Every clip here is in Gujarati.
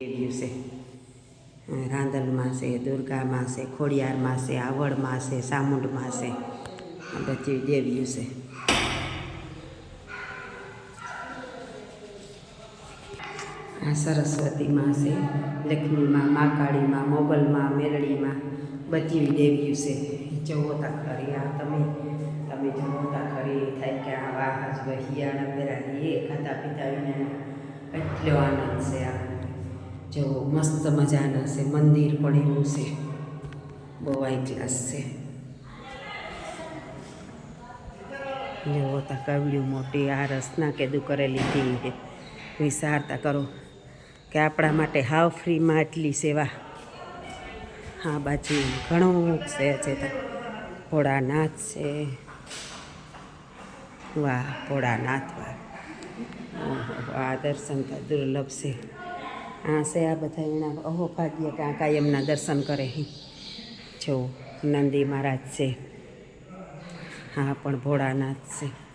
દિવસે રાંદલમાં માસે દુર્ગા માસે ખોડિયાર માસે આવડ માસે સામુંડ માસે આ બધી દેવીઓ છે આ સરસ્વતીમાં છે લક્ષ્મીમાં માકાળીમાં મોગલમાં મેલડીમાં બધી દેવીઓ છે જવો તા ખરી આ તમે તમે જવો તા ખરી થાય કે આ વાહ જ વહિયાણા પહેરા એ ખાતા પીતા વિના એટલો આનંદ છે આ. જો મસ્ત મજાના છે, મંદિર પણ એવું છે. બહુ હાઈ ક્લાસ છે. જેવો તા મોટી આ રસના કેદું કરેલી હતી વિચારતા કરો કે આપણા માટે હાવ ફ્રીમાં આટલી સેવા. હા બાજુ ઘણું છે છે ભોળાનાથ છે. વાહ, ભોળાનાથ વાહ. આ દર્શન તો દુર્લભ છે. આ છે આ બધા એના અહો ભાગ્ય કે કાયમના દર્શન કરે જો, નંદી મહારાજ છે. હા, પણ ભોળાનાથ છે.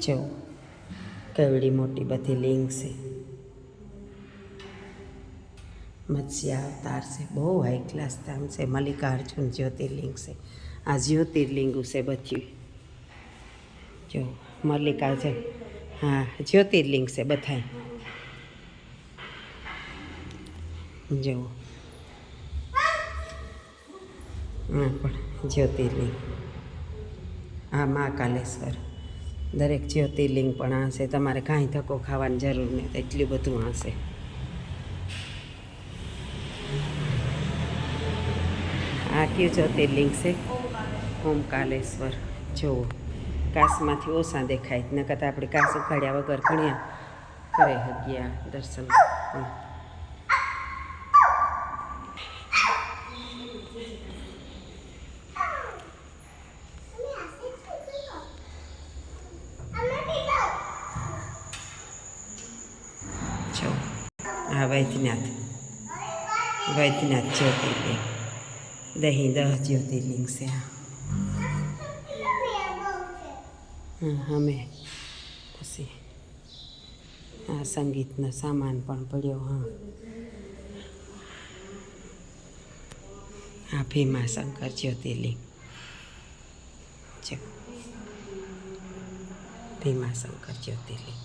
જો, કેવડી મોટી બધી લિંગ છે. મત્સ્ય અવતાર છે. બહુ હાઈ ક્લાસ ધામ છે. મલ્લિકાર્જુન જ્યોતિર્લિંગ છે. આ જ્યોતિર્લિંગ છે બધું. જો, મલ્લિકાર્જુન હા, જ્યોતિર્લિંગ છે બધાય. જુઓ. હા પણ જ્યોતિર્લિંગ. આ મહાકાલેશ્વર દરેક જ્યોતિર્લિંગ પણ છે. તમારે કાંઈ ધક્કો ખાવાની જરૂર નહીં એટલું બધું આ છે. આ કયું જ્યોતિર્લિંગ છે? ઓમકાલેશ્વર જુઓ. કાશમાંથી ઓછા દેખાય. ન કરતાં આપણે કાસ ઉઘાડ્યા વગર ઘણ્યા કરે ગયા દર્શન. આ વૈદ્યનાથ. વૈદ્યનાથ જ્યોતિર્લિંગ. દહીં દહ જ્યોતિર્લિંગ છે આ. અમે પછી આ સંગીતનો સામાન પણ પડ્યો, હા. આ ભીમા શંકર જ્યોતિર્લિંગ. ભીમા શંકર જ્યોતિર્લિંગ.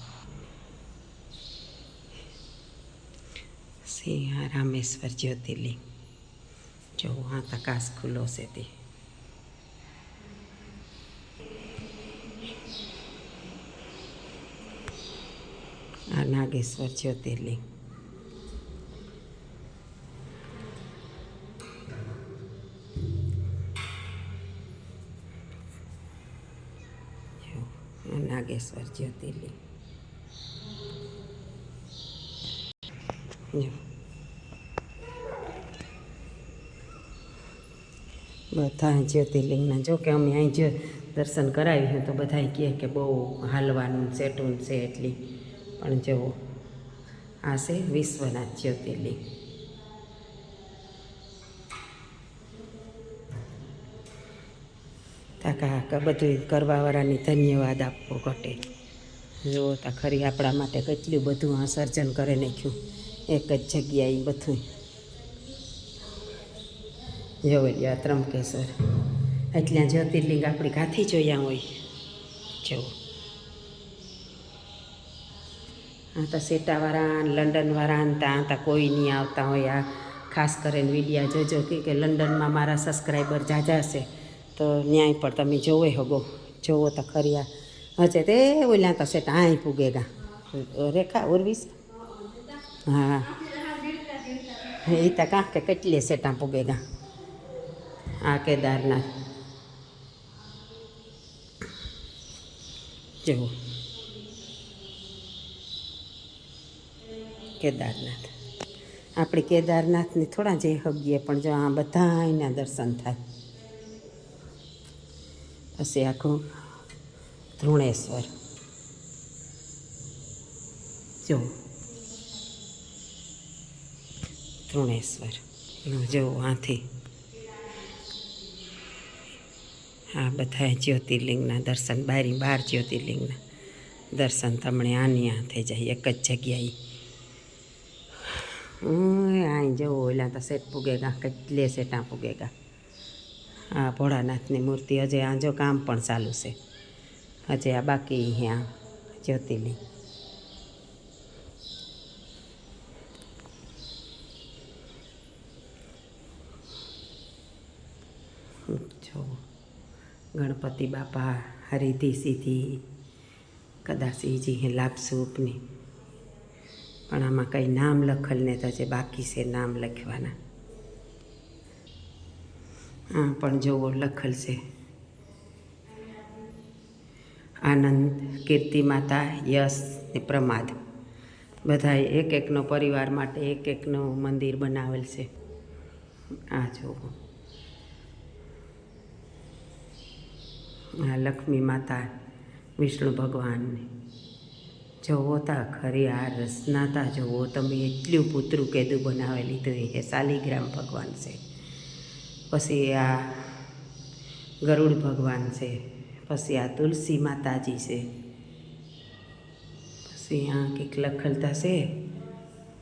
સિંહ રામેશ્વર જ્યોતિર્લિંગ. જો, હા, તકાશ ખુલ્લો છે તે. આ નાગેશ્વર જ્યોતિર્લિંગ. નાગેશ્વર જ્યોતિર્લિંગ. બધા જ્યોતિર્લિંગના, જો કે અમે અહીં જ દર્શન કરાવ્યું તો બધા કહે કે બહુ હાલવાનું, સેટું છે એટલી. પણ જુઓ, આ છે વિશ્વનાથ જ્યોતિર્લિંગ. કાકા કા બધું કરવાવાળાની ધન્યવાદ આપવો ઘટે. જુઓ, તા ખરી આપણા માટે કેટલું બધું આ સર્જન કરી નાખ્યું. એક જ જગ્યાએ બધું જોવેલિયા ત્રંબકેશ્વર. આ જ્યોતિર્લિંગ આપણી કાથી જોયા હોય. જવું આ સેટાવાળા લંડનવાળા ત્યાં ત્યાં કોઈ નહીં આવતા હોય આ. ખાસ કરીને વિડીયા જોજો કે લંડનમાં મારા સબસ્ક્રાઈબર જાજા છે. તો ન્યાય પણ તમે જોવે હગો. જોવો તો ખરી હજે તે ઓલા તો સેટ અહીં પૂગેગા રેખા ઉર્વીસ હા. એ તો કાં કે કેટલી સેટા પૂગેગા આ કેદારનાથ. જુઓ. કેદારનાથ. આપણે કેદારનાથને થોડા જઈ હગીએ, પણ જો આ બધા એના દર્શન થાય. પછી આખું ધ્રુણેશ્વર. જો. ધ્રુણેશ્વર. જો આથી. આ બધા જ્યોતિર્લિંગના દર્શન, બારી બાર જ્યોતિર્લિંગના દર્શન તમને આની આ થઈ જાય, એક જ જગ્યાએ. અહીં જવું ઓલા તો સેટ પૂગેગા કેટલે સેટા પૂગેગા આ ભોળાનાથની મૂર્તિ હજે આ જો કામ પણ ચાલુ છે હજે આ બાકી અહીંયા જ્યોતિર્લિંગ જો ગણપતિ બાપા હરિધિ સીધી કદાચ એ જે લાભસૂપની પણ આમાં કંઈ નામ લખેલ ને જે બાકી છે નામ લખવાના. હા, પણ જોવો, લખેલ છે. આનંદ, કીર્તિ માતા, યશ ને પ્રમાદ. બધાએ એક એકનો પરિવાર માટે એક એકનું મંદિર બનાવેલ છે. આ જોવો. આ લક્ષ્મી માતા, વિષ્ણુ ભગવાનને. જોવો તા, ખરી આ રસનાતા જોવો તમે એટલું પૂતરું કેદું બનાવેલી લીધું એ શાલિગ્રામ ભગવાન છે. પછી આ ગરુડ ભગવાન છે, પછી આ તુલસી માતાજી છે. પછી આ કંઈક લખલતા છે,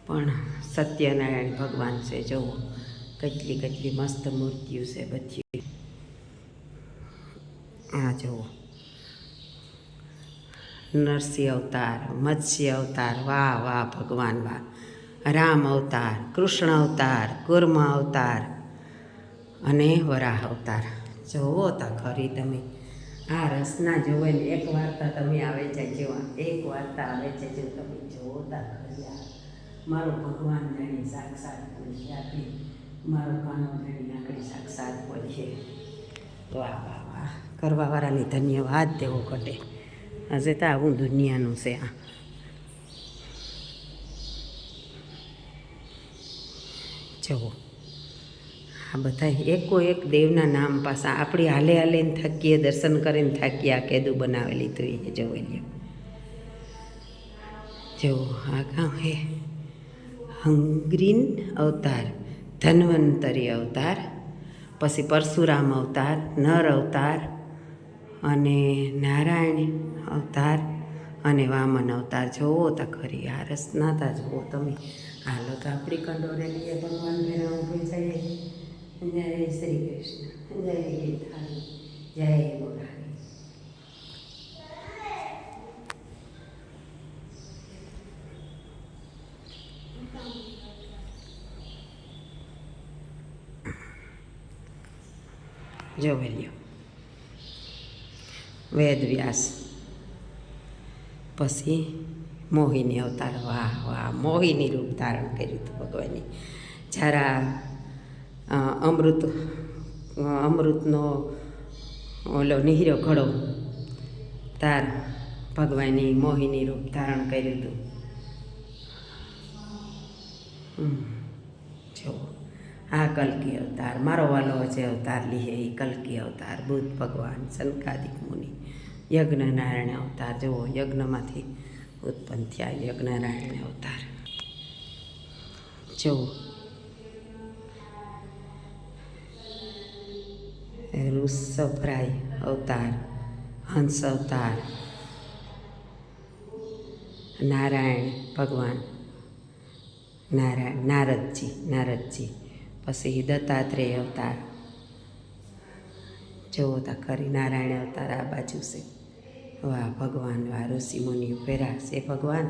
પણ સત્યનારાયણ ભગવાન છે જોવો કેટલી કેટલી મસ્ત મૂર્તિઓ છે બધી. આ જુઓ. નરસિંહ અવતાર, મત્સ્ય અવતાર, વાહ વાહ, ભગવાન, વાહ. રામ અવતાર, કૃષ્ણ અવતાર, કુર્મ અવતાર અને વરાહ અવતાર. જોવો તા ખરી તમે. આ રસના જોવે ને એક વાર્તા તમે આવે છે જેવા એક વાર્તા આવે છે જો તમે જોવો તા ખરી મારો ભગવાન જાણી સાક્ષાત બોલી મારો કાનો જાણી નાકડી સાક્ષાત બોલીએ વાહ વાહ વાહ. કરવાવાળાની ધન્યવાદ દેવો ઘટે. હજે તો આવું દુનિયાનું છે આ જવો આ બધા એકો એક દેવના નામ પાસા આપણી હાલે હાલે થાકીએ દર્શન કરીને થાકીએ આ કેદું બનાવેલી તો એ જોઈ જવો આ ગામ હે હંગ્રીન અવતાર ધન્વંતરી અવતાર પછી પરશુરામ અવતાર નર અવતાર અને નારાયણ અવતાર અને વામન અવતાર જોવો તો ખરી, આ રસનાતા જુઓ તમે. હાલો તો આપણી કંડોરેલીએ ભગવાન ભેરા ઊભી જઈએ જય શ્રી કૃષ્ણ, જય ગીતારી, જય મુરારી. જોવે લ્યો વેદ વ્યાસ પછી મોહિની અવતાર વાહ વાહ મોહિની રૂપ ધારણ કર્યું હતું ભગવાને જ્યારે અમૃત અમૃતનો ઓલો નિહિરો ઘડો તાર ભગવાનની મોહિની રૂપ ધારણ કર્યું હતું. જો આ કલ્કી અવતાર, મારો વાલો જે અવતાર લીહે એ કલ્કી અવતાર, બુદ્ધ ભગવાન, શંકાદિક મુનિ, યજ્ઞનારાયણ અવતાર, જુઓ યજ્ઞમાંથી ઉત્પન્ન થયા યજ્ઞનારાયણ અવતાર. જુઓ. ઋષભરાય અવતાર, હંસ અવતાર, નારાયણ ભગવાન નારાયણ નારદજી નારદજી. પછી દત્તાત્રેય અવતાર. જુઓ તા ખરી નારાયણ અવતાર આ બાજુ છે. વાહ, ભગવાન, વાહ, ઋષિ મુનિ ઉભેરા છે ભગવાન.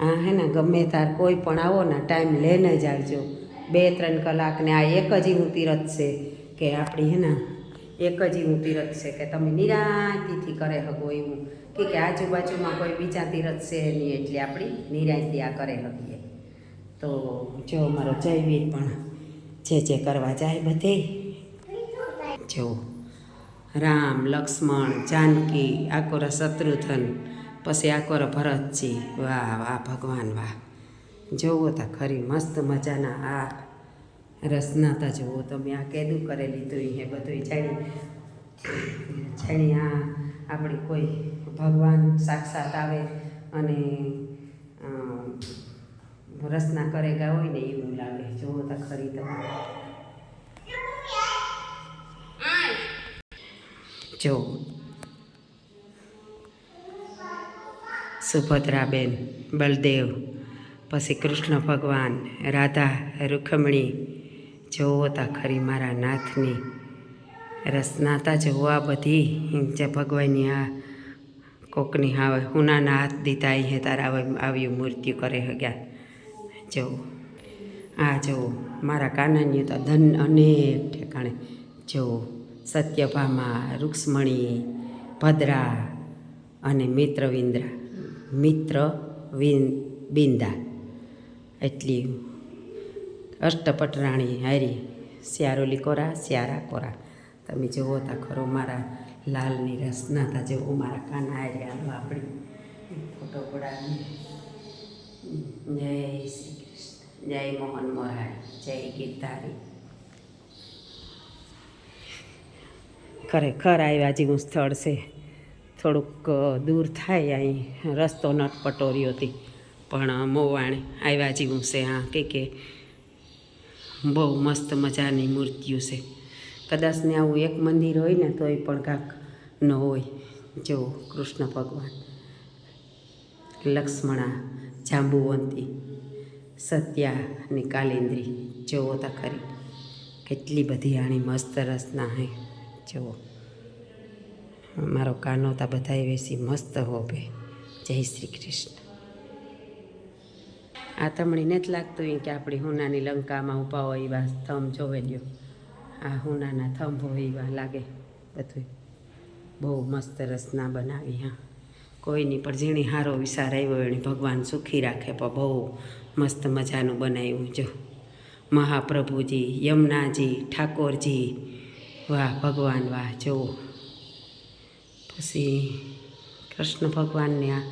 આ હે ને, ગમે તાર કોઈ પણ આવો ને, ટાઈમ લઈને જ આવજો. બે, ત્રણ કલાકને આ એક જ એવું તીરથ છે કે આપણી હે ને, એક જ એવું તીરથ છે કે તમે નિરાંતિથી કરે હગો એવું. કે આજુબાજુમાં કોઈ બીજા તીરથ છે નહીં, એટલે આપણી નિરાંતિ આ કરે હગીએ. તો જો મારો જયવીર પણ જે જે કરવા જાય બધે. જો, રામ, લક્ષ્મણ, જાનકી, આકોરા શત્રુઘ્ન, પછી આકોરા ભરતજી, વાહ વાહ, ભગવાન, વાહ. જોવો તા ખરી મસ્ત મજાના આ રસના તા જોવો તમે, આ કેદું કરેલી તો એ બધું જાણી. જાણી આ આપણી કોઈ ભગવાન સાક્ષાત આવે અને રસના કરેગા હોય ને એવું લાગે. જુઓ તા ખરી તમે જો. સુભદ્રાબેન, બલદેવ, પછી કૃષ્ણ ભગવાન, રાધા, રૂખમણી. જોવો તા ખરી મારા નાથની. રસનાતા જોવો જોવા બધી જે ભગવાનની આ કોકની હાવે હુનાના હાથ દીધા હે, તારા આવ્યું મૃત્યુ કરે હગ્યા જવું આ જુઓ. મારા કાનાની તો ધન અનેક ઠેકાણે. જવું સત્યભામા, રૂક્ષ્મણી, ભદ્રા અને મિત્રવિંદ્રા. મિત્ર બિંદા એટલી અષ્ટપટરાણી હારી. સ્યારોલી કોરા, સ્યારા કોરા. તમે જુઓ તા ખરો મારા લાલની રસના તા જેવો મારા કાના હારી હાલો આપણે. ફોટો પડાવીએ. જય શ્રી જય મોહન મોરારી જય ગીતારી ખરેખર આવ્યા જેવું સ્થળ છે. થોડુંક દૂર થાય અહીં, રસ્તો નટપટોરી હતી પણ મોવાણે આવ્યા જેવું છે, હા, કે કે બહુ મસ્ત મજાની મૂર્તિઓ છે. કદાચ ને આવું એક મંદિર હોય ને, તોય પણ કાંક ન હોય. જો, કૃષ્ણ ભગવાન, લક્ષ્મણા, જાંબુવંતી સત્યા અને કાલિંદ્રી. જુઓ તો ખરી. કેટલી બધી આણી મસ્ત રસના હે. જુઓ. મારો કાનો તા બધાએ વેસી મસ્ત હોભે. જય શ્રી કૃષ્ણ. આ તમણીને જ લાગતું હોય કે આપણી હુનાની લંકામાં ઊભા હોય એવા થંભ જોવે લ્યો આ હુનાના થંભ હોય એવા લાગે બધું બહુ મસ્ત રસના બનાવી, હા. કોઈની પણ જેણી હારો વિચાર આવ્યો એણે ભગવાન સુખી રાખે પણ બહુ મસ્ત મજાનું બનાવ્યું. જો, મહાપ્રભુજી, યમુનાજી, ઠાકોરજી, વાહ, ભગવાન, વાહ, જુઓ. પછી કૃષ્ણ ભગવાનને આ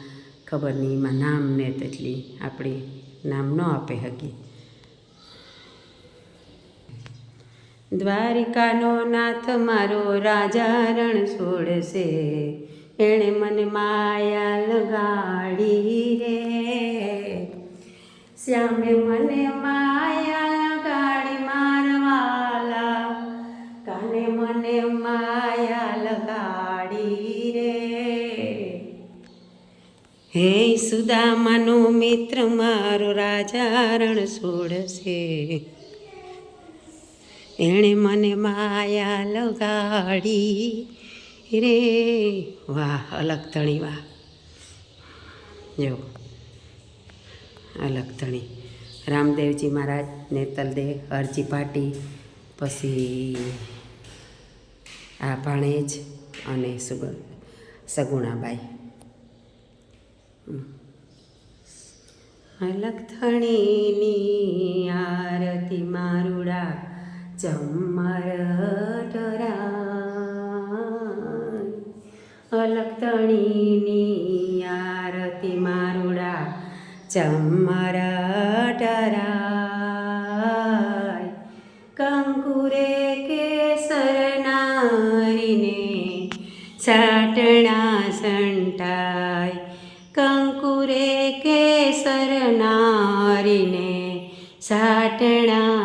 ખબર નહીં એમાં નામ ને તેટલી આપણી નામ ન આપે હકી દ્વારિકાનો નાથ મારો રાજા રણ છોડશે. એણે મને માયા લગાડી રે. શ્યામે મને માયા ગાડી મારવાલા. કાને મને માયા લગાડી રે. હે સુદામાનો મિત્ર, મારો રાજા રણ છોડશે. એણે મને માયા લગાડી રે. વાહ, અલગ ધણી વાહ. જો. અલગ ધણી. રામદેવજી મહારાજ નેતલદેવ હરજી પાટી, પછી આ ભાણેજ અને સુગ, સગુણાબાઈ. અલગધણીની આરતી મારુડા ચમર અલગધણીની આરતી મારુડા ચમર કંકુરે કેસર નારીને સાટણા સંટાય કંકુરે કેસર નારીને સાટણા